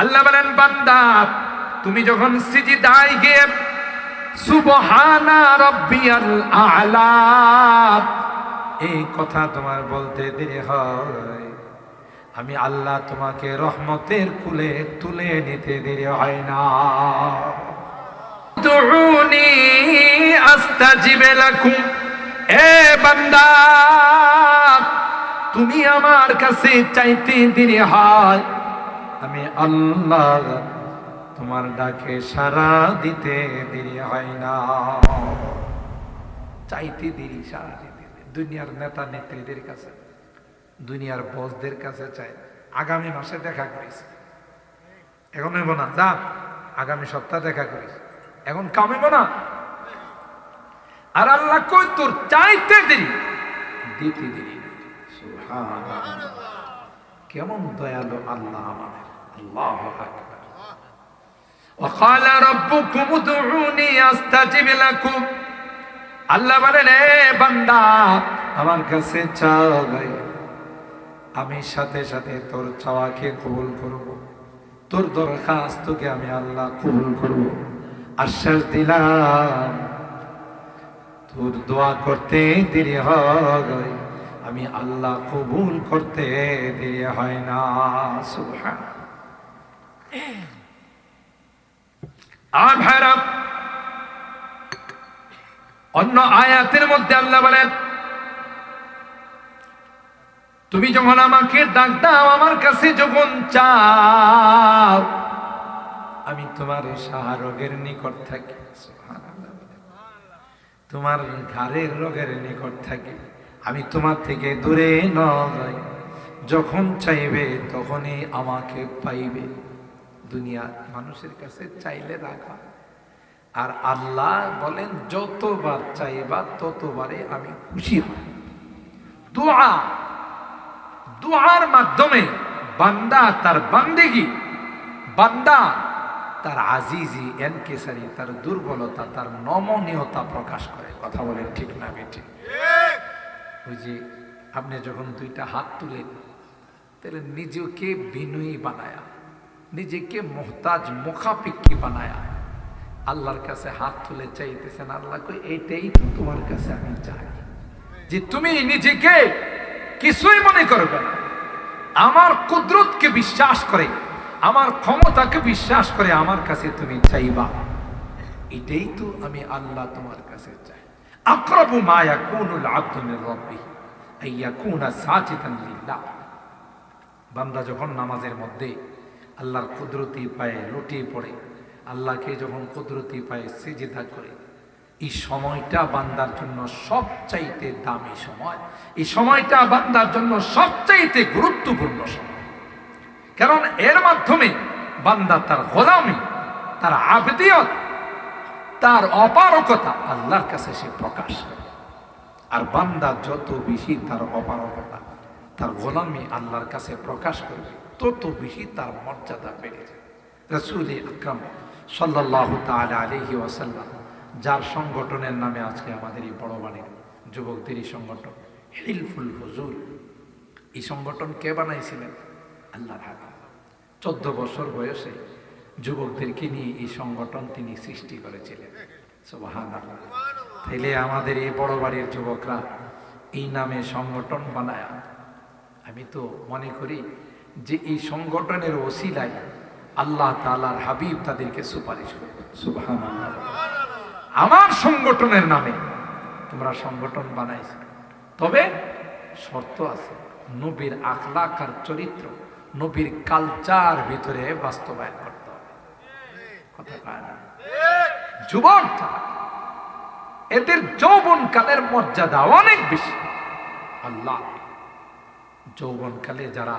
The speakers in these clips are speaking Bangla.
আল্লাহ বলেন, বান্দা, তুমি যখন সিজদায় গিয়ে, সুবহানা রাব্বিয়াল আ'লা, এই কথা তোমার বলতে দেরি হয়। আমি আল্লাহ তোমাকে রহমতের কুলে তুলে নিতে দেরি হয় না। দুউনি আস্তাজিব লাকুম, এ বান্দা, তুমি আমার কাছে চাইতে দেরি হয়। আমি আল্লাহ তোমার ডাকে সারা দিতে দেরি হয় না। চাইতে দেরি সারা দিতে। দুনিয়ার নেতা নেত্রীদের কাছে, দুনিয়ার বসদের কাছে চাই। আগামী মাসে দেখা করিস এখন হইব না, যা। আগামী সপ্তাহে দেখা করিস। এখন কামিব না। আর আল্লাহ কই, তোর চাইতে দেরি? দিতে দেরি কেমন দয়ালু আল্লাহ আমাদের। وقال ربكم ادعوني استجب لكم আল্লাহ বলেন এ বান্দা আমার কাছে চাই আমি সাথে সাথে তোর চাওয়াকে কবুল করব তোর দরখাস্তকে আমি আল্লাহ কবুল করব আশ্বাস দিলাম তোর দোয়া করতে দেরি হয় আমি আল্লাহ কবুল করতে দেরি হয় না সুবহান আর ভাইরা অন্য আয়াতের মধ্যে আল্লাহ বলেন, তুমি যখন আমাকে ডাক দাও, আমার কাছে যখন চাও, আমি তোমার সাহারোগের নিকট থাকি। তোমার ঘাড়ের রোগের নিকট থাকি। আমি তোমার থেকে দূরে নয়। যখন চাইবে, তখনই আমাকে পাইবে। দুনিয়া মানুষের কাছে চাইলে রাখা। আর আল্লাহ বলেন, যতবার চাইবা ততবারে আমি খুশি হই দোয়া, দোয়ার মাধ্যমে বান্দা তার বান্দেগি, বান্দা তার আজিজি এনকেসারি, তার দুর্বলতা, তার নমনীয়তা প্রকাশ করে। কথা বলেন ঠিক না বেঠিক ওই যে আপনি যখন দুইটা হাত তুলেন, তাহলে নিজেকে বিনয়ী বানায়া নিজেকে মোহতাজ মুখাপিক্ষি বানায়া। আল্লাহর কাছে হাত তুলে চাইতেছেন, আল্লাহ কই, এইটাই তো তোমার কাছে আমি চাই যে তুমি নিজেকে কিছুই মনে করবে না। আমার কুদরতকে বিশ্বাস করে, আমার ক্ষমতাকে বিশ্বাস করে আমার কাছে তুমি চাইবা। এটাই তো আমি আল্লাহ তোমার কাছে চাই। আকরাবু মায়া ইয়াকুনুল আবদু মির রাব্বিহি আইয়াকুনা সাজিদান লিল্লাহ। বান্দা যখন নামাজের মধ্যে আল্লাহর কুদরতি পায়ে লুটিয়ে পড়ে। আল্লাহকে যখন কুদরতি পায়ে সেজেদা করে, এই সময়টা বান্দার জন্য সবচাইতে দামি সময়। এই সময়টা বান্দার জন্য সবচাইতে গুরুত্বপূর্ণ সময়। কারণ এর মাধ্যমে বান্দা তার গোলামি, তার আবদিয়ত, তার অপারকতা আল্লাহর কাছে সে প্রকাশ করে। আর বান্দা যত বেশি তার অপারকতা তার গোলামি আল্লাহর কাছে প্রকাশ করবে তত বেশি তার মর্যাদা বেড়ে যায় রসুল আকরাম সাল্লাহ তাল আলহি ওয়াসাল্লাম, যার সংগঠনের নামে আজকে আমাদের এই বড় বাড়ির যুবকদের এই সংগঠন, হিলফুল হুজুর। এই সংগঠন কে বানাইছিলেন? আল্লাহর হাবিব। চোদ্দ বছর বয়সে যুবকদেরকে নিয়ে এই সংগঠন তিনি সৃষ্টি করেছিলেন। তাইলে আমাদের এই বড় বাড়ির যুবকরা এই নামে সংগঠন বানায়, আমি তো মনে করি যে এই সংগঠনের ওসিলায় আল্লাহ তালার হাবিব তাদেরকে সুপারিশ করবে। আমার সংগঠনের নামে তোমরা সংগঠন বানাইছ। তবে শর্ত আছে, নবীর আখলাক আর চরিত্র নবীর কালচার ভিতরে বাস্তবায়ন করতে হবে। কথা কয় না? যুবক এদের যৌবন কালের মর্যাদা অনেক বেশি। আল্লাহ, যৌবনকালে যারা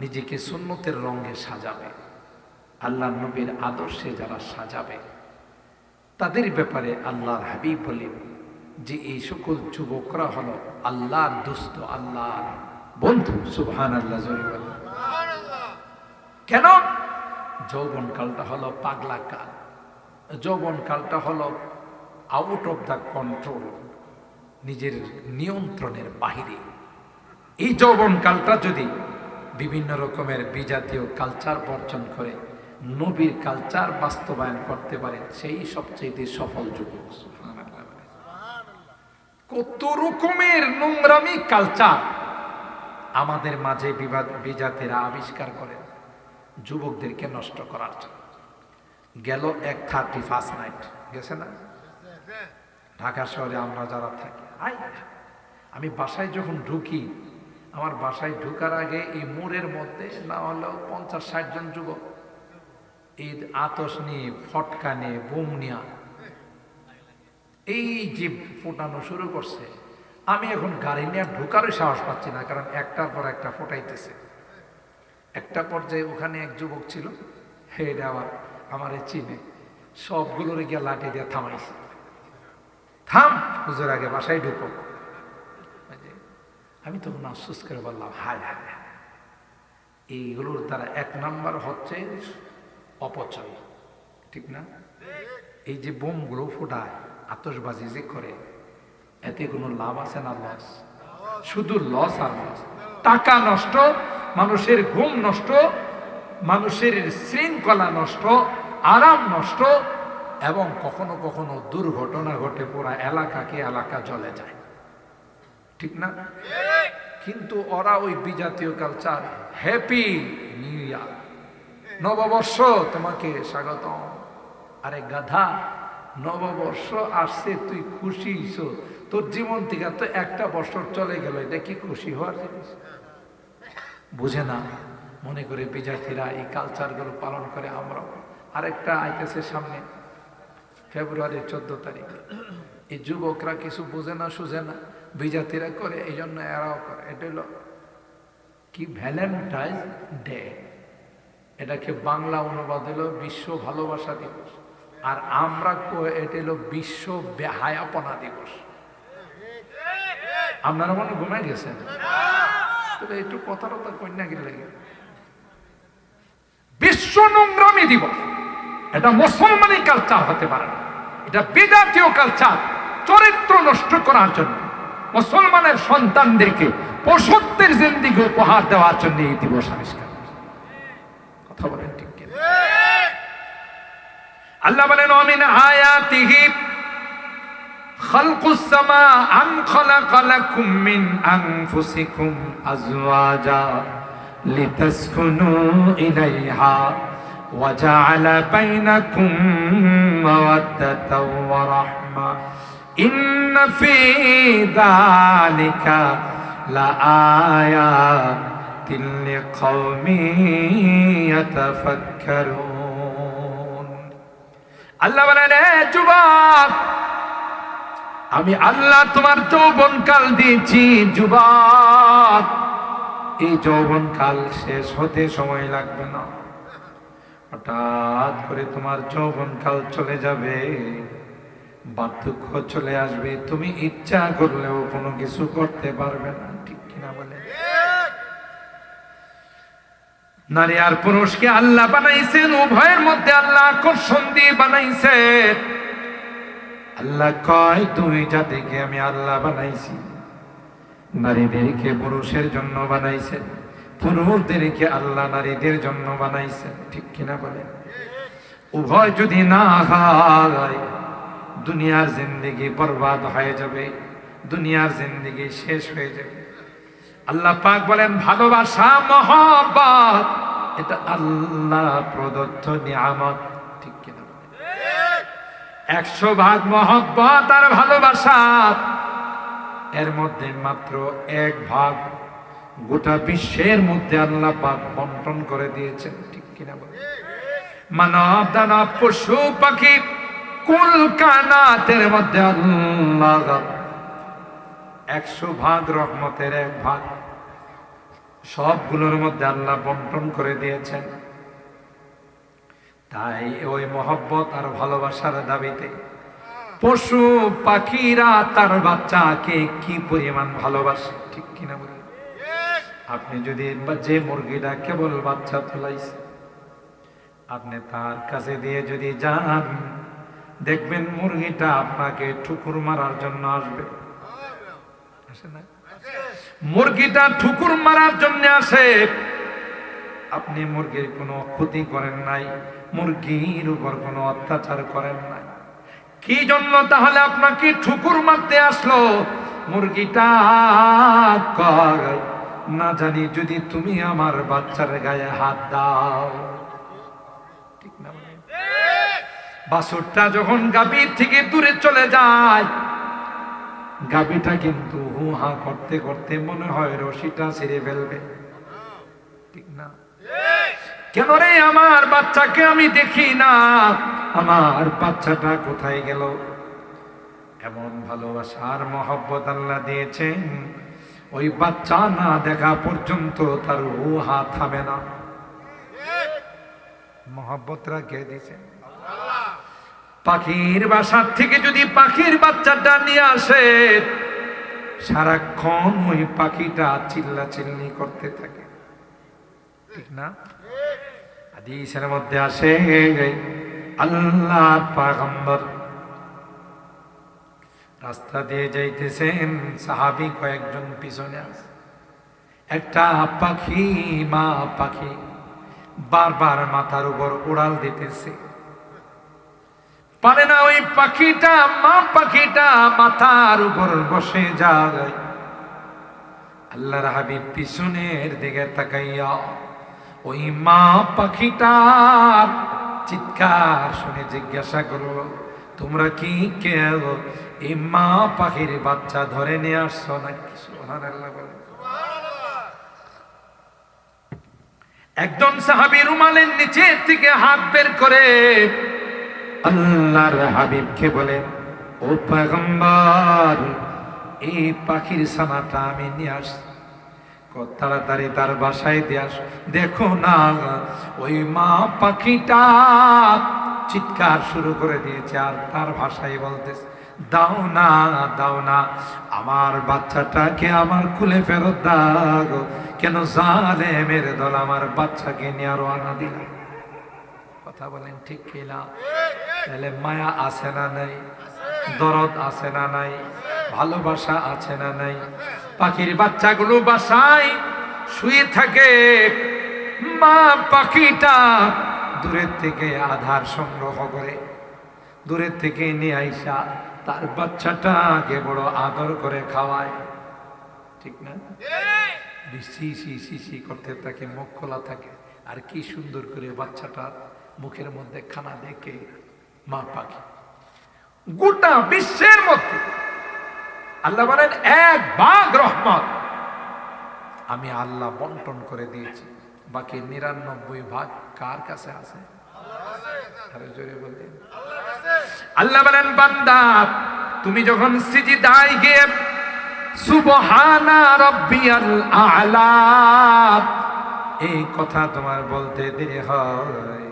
নিজেকে সুন্নতের রঙে সাজাবে। আল্লাহ নবীর আদর্শে যারা সাজাবে, তাদের ব্যাপারে আল্লাহর হাবিব বলেন যে, এই সকল যুবকরা হলো আল্লাহর দুস্থ আল্লাহর বন্ধু। সুবহান আল্লাহ কেন? যৌবন কালটা হলো পাগলা কাল। যৌবন কালটা হলো আউট অফ দ্য কন্ট্রোল নিজের নিয়ন্ত্রণের বাহিরে। এই যৌবন কালটা যদি বিভিন্ন রকমের বিজাতীয় কালচার বর্জন করে নবীর কালচার বাস্তবায়ন করতে পারে সেই সবচেয়ে সফল যুবক কত রকমের নোংরামি কালচার আমাদের মাঝে বিবাদ, বিজাতিরা আবিষ্কার করে যুবকদেরকে নষ্ট করার জন্য। গেল এক থার্টি ফার্স্ট নাইট গেছে না? ঢাকা শহরে আমরা যারা থাকি আমি বাসায় যখন ঢুকি আমার বাসায় ঢুকার আগে এই মোড়ের মধ্যে না হলেও পঞ্চাশ ষাট জন যুবক। এই আতস নিয়ে, ফটকা নিয়ে, বোম নিয়ে। এই যে ফোটানো শুরু করছে, আমি এখন গাড়ি নিয়ে ঢোকারও সাহস পাচ্ছি না, কারণ একটার পর একটা ফোটাইতেছে। একটা পর্যায়ে ওখানে এক যুবক ছিল হেড আবার আমার চিনে। সবগুলোর গিয়ে লাঠি দিয়ে থামাইছে। থাম পুজোর আগে বাসায় ঢুকো। আমি তখন আফসোস করে বললাম, হায় হায়। এইগুলোর দ্বারা এক নাম্বার হচ্ছে অপচয়, ঠিক না? এই যে বোমগুলো ফোটায় আতসবাজি যে করে, এতে কোনো লাভ আছে না লস? শুধু লস আর লস। টাকা নষ্ট, মানুষের ঘুম নষ্ট, মানুষের শৃঙ্খলা নষ্ট, আরাম নষ্ট, এবং কখনো কখনো দুর্ঘটনা ঘটে পুরা এলাকাকে এলাকা জ্বলে যায়, ঠিক না? কিন্তু ওরা ওই বিজাতীয় কালচার হ্যাপি নিউ ইয়ার নববর্ষ, তোমাকে স্বাগতম। আরে গাধা, নববর্ষ আসছে, তুই খুশি হইছো। তোর জীবন থেকে তো একটা বছর চলে গেল, এটা কি খুশি হওয়ার জিনিস? বুঝে না, মনে করে বিজাতিরা এই কালচারগুলো পালন করে আমরাও আরেকটা আইতেছে সামনে ফেব্রুয়ারির চোদ্দ তারিখ। এই যুবকরা কিছু বুঝে না, সুঝে না। বিজাতিরা করে এই জন্য এরাও করে। এটা হলো কি ভ্যালেন্টাইন ডে। এটাকে বাংলা অনুবাদ হলো বিশ্ব ভালোবাসা দিবস। আর আমরা এটা হলো বিশ্ব বেহায়াপনা দিবস। আপনারা মনে ঘুমাই গেছেন? তবে একটু কথা টথা কন্যা গেলে লাগে? বিশ্ব নোংরামি দিবস। এটা মুসলমানি কালচার হতে পারে না। এটা বিজাতীয় কালচার চরিত্র নষ্ট করার জন্য। মুসলমানের সন্তানদেরকে পশুত্বের জিন্দিগি উপহার দেওয়ার জন্য এই দিবস আবিষ্কার কথা বলেন ঠিক আল্লাহ বলেন, অমিন আয়াতিহি খালকুস সামা আম ইন্ন আল্লাহ আমি আল্লাহ তোমার যৌবনকাল দিয়েছি, যুবক। এই যৌবনকাল শেষ হতে সময় লাগবে না। হঠাৎ করে তোমার যৌবনকাল চলে যাবে। বার্ধক্য চলে আসবে। তুমি ইচ্ছা করলেও কোনো কিছু করতে পারবে না। ঠিক কিনা বলে নারী আর পুরুষকে আল্লাহ বানাইছেন, উভয়ের মধ্যে আল্লাহ আকর্ষণ দিয়ে বানাইছেন। আল্লাহ কয় দুই জাতিকে আমি আল্লাহ বানাইছি। নারীদেরকে পুরুষের জন্য বানাইছেন, পুরুষদেরকে আল্লাহ নারীদের জন্য বানাইছেন। ঠিক কিনা বলে উভয় যদি না হয় দুনিয়ার জিন্দিগি বরবাদ হয়ে যাবে দুনিয়ার জিন্দিগি শেষ হয়ে যাবে। আল্লাহ পাক বলেন, ভালোবাসা, মহব্বত, এটা আল্লাহ প্রদত্ত নিয়ামত। ঠিক কিনা? একশো ভাগ মহব্বত আর ভালোবাসা, এর মধ্যে মাত্র এক ভাগ গোটা বিশ্বের মধ্যে আল্লাহ পাক বন্টন করে দিয়েছেন। ঠিক কিনা বলে মানব, দানব, পশু, পাখি কুল কানাতের মধ্যে একশো ভাগ রহমতের এক ভাগ। সবগুলোর মধ্যে আল্লাহ বন্টন করে দিয়েছেন। তাই ওই মহব্বত আর ভালোবাসার দাবিতে পশু পাখিরা তার বাচ্চাকে কি পরিমাণ ভালোবাসে, ঠিক কিনা বলেন? আপনি যদি যে মুরগিটা কেবল বাচ্চা তোলাইছে, আপনি তার কাছে দিয়ে যদি যান দেখবেন মুরগিটা আপনাকে ঠুকুর মারার জন্য আসবে। মুরগিটা ঠুকুর মারার জন্য আসে। আপনি মুরগির কোনো ক্ষতি করেন নাই, মুরগির উপর কোনো অত্যাচার করেন নাই। কি জন্য তাহলে আপনাকে ঠুকুর মারতে আসলো? মুরগিটা কর। না জানি যদি তুমি আমার বাচ্চার গায়ে হাত দাও ঠিক না বলেন? বাছুরটা যখন গাভীর থেকে দূরে চলে যায়, গাভীটা কিন্তু হু হা করতে করতে মনে হয় রশিটা ছেড়ে ফেলবে। ঠিক না? কেন রে আমার বাচ্চাকে আমি দেখি না? আমার বাচ্চাটা কোথায় গেল? এমন ভালোবাসার মহব্বত আল্লাহ দিয়েছেন, ওই বাচ্চা না দেখা পর্যন্ত তার হাত থামে না। মহব্বতরা কে দিয়েছেন পাখির বাসার থেকে যদি পাখির বাচ্চাটা নিয়ে আসে, সারাক্ষণ ওই পাখিটা চিল্লা চিল্লি করতে থাকে। ঠিক না? হাদিসের মধ্যে আসে আল্লাহ পাগম্বর রাস্তা দিয়ে যাইতেছেন, সাহাবি কয়েকজন পিছনে আছে। একটা পাখি, মা পাখি, বারবার মাথার উপর উড়াল দিতেছে। পারে না ওই পাখিটা, মা পাখিটা মাথার উপর বসে যায়। আল্লাহর হাবিব পিছনের দিকে তাকাইয়া ওই মা পাখিটার চিৎকার শুনে জিজ্ঞাসা করল, তোমরা কি কেউ এই মা পাখির বাচ্চা ধরে নিয়ে আসছো নাকি? একজন সাহাবী রুমালের নিচে থেকে হাত বের করে আল্লাহর হাবিবকে বলেন ও পয়গম্বর, এই পাখির ছানাটা আমি নিয়ে কত তাড়াতাড়ি তার বাসায় দিয়ে আস। দেখো না, ওই মা পাখিটা চিৎকার শুরু করে দিয়েছে আর তার ভাষায় বলতেছে, দাও না দাও না, আমার বাচ্চাটাকে আমার কুলে ফেরত দাও, কেন জালেমের দল আমার বাচ্চাকে নিয়ে আরও আনা দিল? কথা বলেন, ঠিক কিনা? তাহলে মায়া আছে না নাই? দরদ আছে না নাই? ভালোবাসা আছে না নাই? পাখির বাচ্চাগুলো বাসায় শুয়ে থাকে। মা পাখিটা দূরের থেকে আধার সংগ্রহ করে। দূরের থেকে নিয়ে আইসা তার বাচ্চাটাকে বড় আদর করে খাওয়ায়। ঠিক না? সি সি সি সি করতে থাকে, মুখ খোলা থাকে। আর কি সুন্দর করে বাচ্চাটার মুখের মধ্যে খানা দেখে মা পাখি। গোটা বিশ্বের মধ্যে আল্লাহ বলেন, এক ভাগ রহমত। আমি আল্লাহ বন্টন করে দিয়েছি। বাকি নিরানব্বই ভাগ কার কাছে আছে? আল্লাহ বলেন, বান্দা, তুমি যখন সিজি সিজিদায় গিয়ে সুবহানা রব্বিয়াল আলা, এই কথা তোমার বলতে দেরি হয়।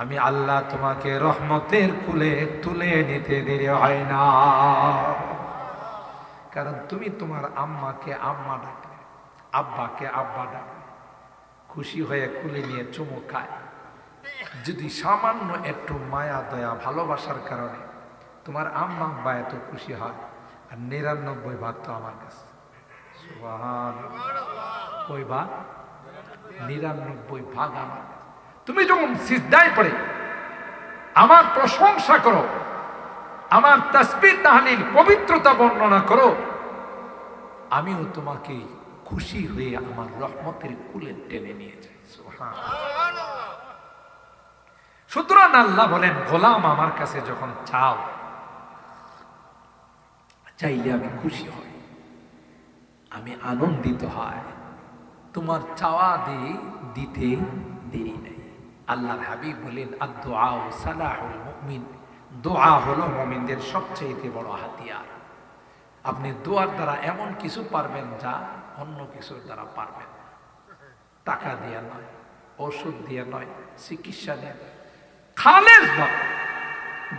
আমি আল্লাহ তোমাকে রহমতের কুলে তুলে নিতে দেরি হয় না কারণ তুমি তোমার আম্মাকে আম্মা ডাকলে, আব্বাকে আব্বা ডাকলে, খুশি হয়ে কুলে নিয়ে চুমু খায় যদি সামান্য একটু মায়া, দয়া, ভালোবাসার কারণে তোমার আম্মা আব্বা এত খুশি হয়, আর নিরানব্বই ভাগ তো আমার কাছে। ওই ভাগ নিরানব্বই ভাগ আমার কাছে। তুমি যখন সিজদায় পড়ে, আমার প্রশংসা করো, আমার তসবির তাহলিল পবিত্রতা বর্ণনা করো, আমিও তোমাকে খুশি হয়ে আমার রহমতের কুলে টেনে নিয়ে যাই। সুতরাং আল্লাহ বলেন, গোলাম আমার কাছে যখন চাও, চাইলে আমি খুশি হই। আমি আনন্দিত হয়। তোমার চাওয়া দিয়ে দিতে দেরি নেই। আল্লাহর হাবিব বলেন আদোয়া সালাহুল মুমিন। দোয়া হলো মমিনদের সবচেয়ে বড় হাতিয়ার। আপনি দোয়ার দ্বারা এমন কিছু পারবেন যা অন্য কিছুর দ্বারা পারবেন টাকা দিয়ে নয়, ওষুধ দিয়ে নয়, চিকিৎসা দিয়ে নয়। খালেজ ভাবে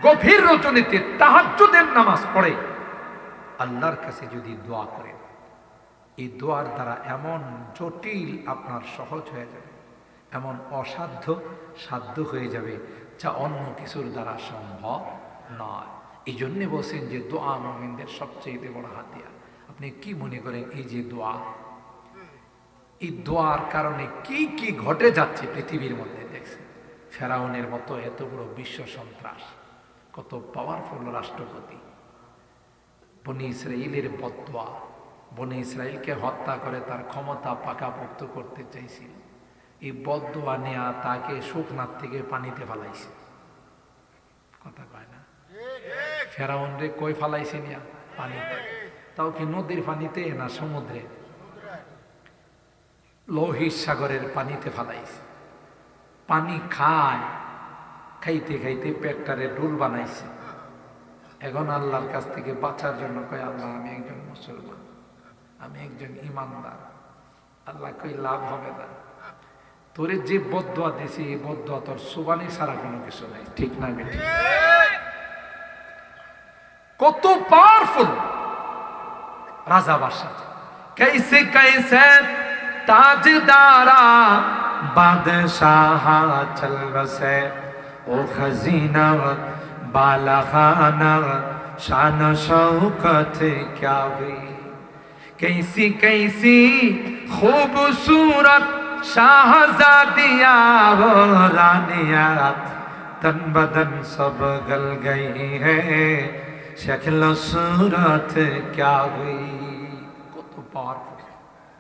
গভীর রচনীতে তাহাজ্জুদের নামাজ পড়ে। আল্লাহর কাছে যদি দোয়া করেন, এই দোয়ার দ্বারা এমন জটিল আপনার সহজ হয়ে যাবে। এমন অসাধ্য সাধ্য হয়ে যাবে যা অন্য কিছুর দ্বারা সম্ভব নয়। এই জন্যে বলছেন যে দোয়া মোমিনদের সবচেয়ে বড় হাতিয়ার। আপনি কি মনে করেন এই যে দোয়া? এই দোয়ার কারণে কি কি ঘটে যাচ্ছে পৃথিবীর মধ্যে দেখছেন? ফেরাউনের মতো এত বড় বিশ্ব সন্ত্রাস, কত পাওয়ারফুল রাষ্ট্রপতি। বনি ইসরায়েলের বদোয়া বনি ইসরায়েলকে হত্যা করে তার ক্ষমতা পাকাপোক্ত করতে চাইছিল। এই বদোয়া নেয়া তাকে শুকনার থেকে পানিতে ফালাইছে। কথা কয় না? ফেরাউন রে কই ফালাইছে নিয়া? পানিতে। তাও কি নদীর পানিতে না সমুদ্রে? লোহিত সাগরের পানিতে ফালাইছে। পানি খায়, খাইতে খাইতে পেটটারে ডুল বানাইছে। এখন আল্লাহর কাছ থেকে বাঁচার জন্য কয়, আল্লাহ, আমি একজন মুসলমান। আমি একজন ইমানদার। আল্লাহ কই লাভ হবে না? তোরে যে বদুয়া দিছি এই বদুয়া তোর সুবানি ছাড়া কোনো কিছু নাই ঠিক না বেটি কত পাওয়ারফুল রাজা বাদশাহ कैसे कैसे ताजदारा बादशाह चल बसे ओ खजीना बाला खाना शान शौकत क्या हुई कैसी कैसी खूबसूरत शाहजादिया वो रानिया तन बदन सब गल गई है शक्ल सूरत क्या हुई কত পাওয়ারফুল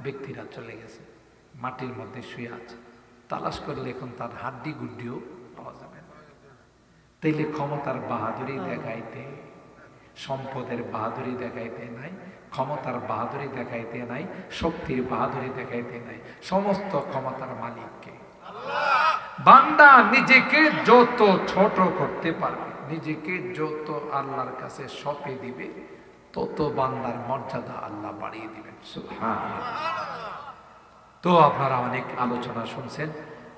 ব্যক্তিরা চলে গেছে মাটির মধ্যে শুয়ে আছে তালাশ করলে এখন তার হাড্ডি গুড্ডিও পাওয়া যাবে না তাইলে ক্ষমতার বাহাদুরি দেখাইতে সম্পদের বাহাদুরি দেখাইতে নাই, ক্ষমতার বাহাদুরি দেখাইতে নাই, শক্তির বাহাদুরি দেখাইতে নাই, সমস্ত ক্ষমতার মালিককে। বান্দা নিজেকে যত ছোট করতে পারবে, নিজেকে যত আল্লাহর কাছে সপে দিবে, তত বান্দার মর্যাদা আল্লাহ বাড়িয়ে দিবেন। তো আপনারা অনেক আলোচনা শুনছেন,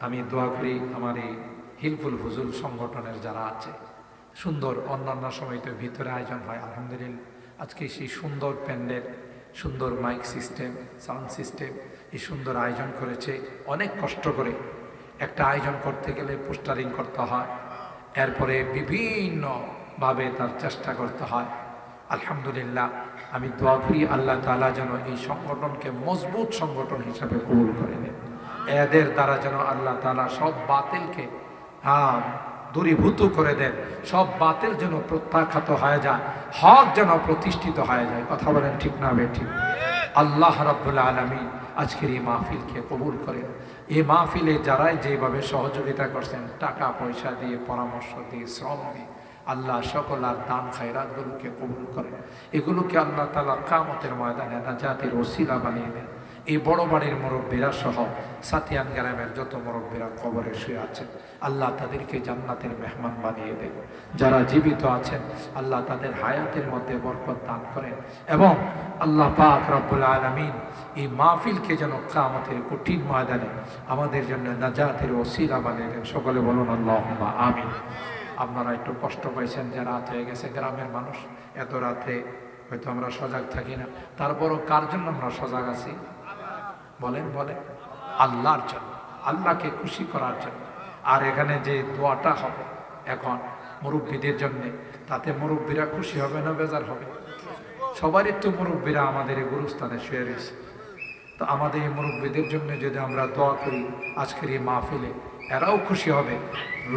আমি দোয়া করি আমার এই হিলফুল হুজুল সংগঠনের যারা আছে সুন্দর অন্যান্য সময় তো ভিতরে আয়োজন হয়, আলহামদুলিল্লাহ। আজকে সেই সুন্দর প্যান্ডেল, সুন্দর মাইক সিস্টেম, সাউন্ড সিস্টেম এই সুন্দর আয়োজন করেছে। অনেক কষ্ট করে একটা আয়োজন করতে গেলে পোস্টারিং করতে হয়, এরপরে বিভিন্নভাবে তার চেষ্টা করতে হয়। আলহামদুলিল্লাহ, আমি দোয়া করি আল্লাহ তালা যেন এই সংগঠনকে মজবুত সংগঠন হিসাবে কবুল করে নেন। এদের দ্বারা যেন আল্লাহ তালা সব বাতিলকে হ্যাঁ দূরীভূত করে দেন। সব বাতিল যেন প্রত্যাখ্যাত হয়ে যায়, হক যেন প্রতিষ্ঠিত হয়ে যায়। কথা বলেন ঠিক না বে ঠিক? আল্লাহ রাব্বুল আলমী আজকের এই মাহফিলকে কবুল করেন। এই মাহফিলে যারাই যেভাবে সহযোগিতা করছেন, টাকা পয়সা দিয়ে, পরামর্শ দিয়ে, শ্রম দিয়ে, আল্লাহ সকল আর দান খায়রাতগুলোকে কবুল করেন। এগুলোকে আল্লাহ তালা কামতের ময়দানে না জাতির ওসিলা বানিয়ে দেন। এই বড় বাড়ির মুরব্বীরা সহ সাতিয়ান গ্রামের যত মুরব্বীরা কবরে শুয়ে আছেন, আল্লাহ তাদেরকে জান্নাতের মেহমান বানিয়ে দেন। যারা জীবিত আছেন, আল্লাহ তাদের হায়াতের মধ্যে বরকত দান করেন এবং আল্লাহ পাক রব্বুল আলমিন এই মাহফিলকে যেন কামতের কঠিন ময়দানে আমাদের জন্য নাজাতের ওসিলা বানিয়ে দেন। সকলে বলুন আল্লাহ আমিন। আপনারা একটু কষ্ট পাইছেন যে রাত হয়ে গেছে, গ্রামের মানুষ এত রাতে হয়তো আমরা সজাগ থাকি না। তারপরও কার জন্য আমরা সজাগ আছি? বলেন বলেন। আল্লাহর জন্য, আল্লাহকে খুশি করার জন্য। আর এখানে যে দোয়াটা হবে, এখন মুরব্বীদের জন্যে, তাতে মুরব্বীরা খুশি হবে না বেজার হবে? সবারই তো মুরব্বীরা আমাদের এই গুরুস্থানে শুয়ে রয়েছে। তো আমাদের এই মুরব্বীদের জন্য যদি আমরা দোয়া করি আজকের এই মাহফিলে, এরাও খুশি হবে।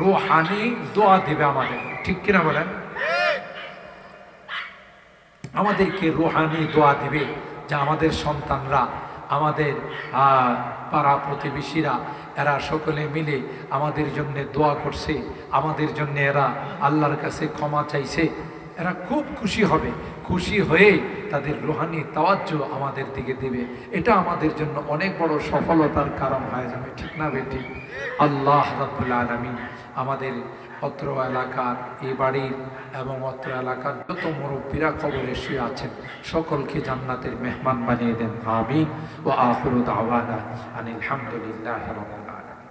রোহানি দোয়া দিবে আমাদের। ঠিক কিনা বলেন? আমাদেরকে রোহানি দোয়া দিবে যে আমাদের সন্তানরা আমাদের পাড়া প্রতিবেশীরা, এরা সকলে মিলে আমাদের জন্য দোয়া করছে, আমাদের জন্য এরা আল্লাহর কাছে ক্ষমা চাইছে। এরা খুব খুশি হবে, খুশি হয়ে তাদের রোহানি তাওয়াজ্য আমাদের দিকে দেবে। এটা আমাদের জন্য অনেক বড় সফলতার কারণ হয়ে যাবে, ঠিক না বেটি? আল্লাহ রাব্বুল আলামিন আমাদের অত্র এলাকার এই বাড়ির এবং অত্র এলাকার যত মুরব্বীরা খবরে শুয়ে আছেন, সকলকে জান্নাতের মেহমান বানিয়ে দেন। আমি ও আহরুদ আওয়ানা আনিল